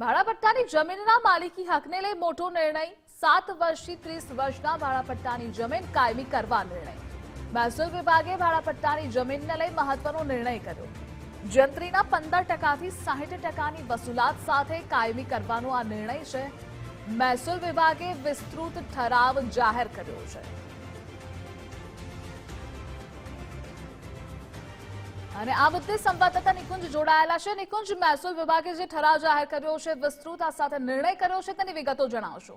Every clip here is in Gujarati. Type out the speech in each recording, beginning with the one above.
ભાડાપટ્ટાની જમીનના માલિકી હકને લઈ મોટો નિર્ણય. સાત વર્ષથી ત્રીસ વર્ષના ભાડાપટ્ટાની જમીન કાયમી કરવા નિર્ણય. મહેસૂલ વિભાગે ભાડાપટ્ટાની જમીનને લઈ મહત્વનો નિર્ણય કર્યો. જંત્રીના પંદર ટકાથી સાહીઠ ટકાની વસૂલાત સાથે કાયમી કરવાનો આ નિર્ણય છે. મહેસૂલ વિભાગે વિસ્તૃત ઠરાવ જાહેર કર્યો છે. અને આ મુદ્દે સંવાદદાતા નિકુંજ જોડાયેલા છે. નિકુંજ, મહેસૂલ વિભાગે જે ઠરાવ જાહેર કર્યો છે, વિસ્તૃત આ સાથે નિર્ણય કર્યો છે, તેની વિગતો જણાવશો.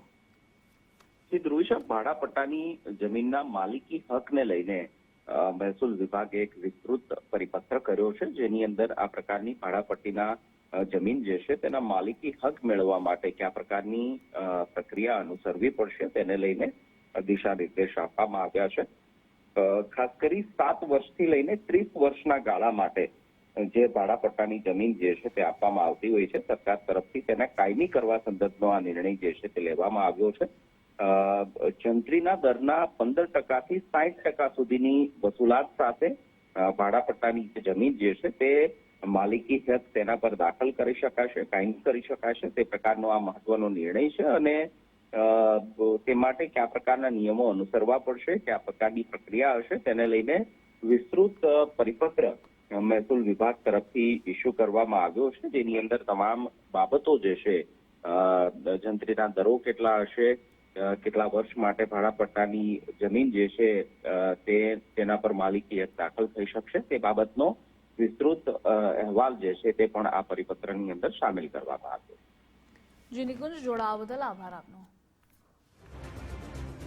ધ્રુવિશા ભાડાપટ્ટાની જમીનના માલિકી હકને લઈને મહેસૂલ વિભાગે એક વિસ્તૃત પરિપત્ર કર્યો છે, જેની અંદર આ પ્રકારની ભાડાપટ્ટીના જમીન જે છે, તેના માલિકી હક મેળવવા માટે કયા પ્રકારની પ્રક્રિયા અનુસરવી પડશે, તેને લઈને દિશા નિર્દેશ આપવામાં આવ્યા છે. ખાસ કરી સાત વર્ષથી લઈને ત્રીસ વર્ષના ગાળા માટે જે ભાડાપટ્ટાની જમીન જે છે તે આપવામાં આવતી હોય છે, સરકાર તરફથી તેને કાયમી કરવા સંદર્ભનો આ નિર્ણય જે છે તે લેવામાં આવ્યો છે. જંત્રીના દરના પંદર ટકાથી સાઠ ટકા સુધીની વસૂલાત સાથે ભાડાપટ્ટાની જે જમીન જે છે તે માલિકી હક તેના પર દાખલ કરી શકાશે, કાયમી કરી શકાશે, તે પ્રકારનો આ મહત્વનો નિર્ણય છે અને તે માટે કયા પ્રકારના નિયમો અનુસરવા પડશે, કયા પ્રકારની પ્રક્રિયા હશે તેને લઈને વિસ્તૃત પરિપત્ર મહેસૂલ વિભાગ તરફથી ઇસ્યુ કરવામાં આવ્યો છે. જેની અંદર તમામ બાબતો જે છે જંત્રીના દરો કેટલા હશે કેટલા વર્ષ માટે ભાડા પટ્ટાની જમીન જે છે તે, તેના પર માલિકી દાખલ થઈ શકશે. તે બાબતનો વિસ્તૃત અહેવાલ જે છે, તે પણ આ પરિપત્રની અંદર સામેલ કરવામાં આવ્યો. જી નિકુંજ જોડાવા બદલ આભાર આપનો.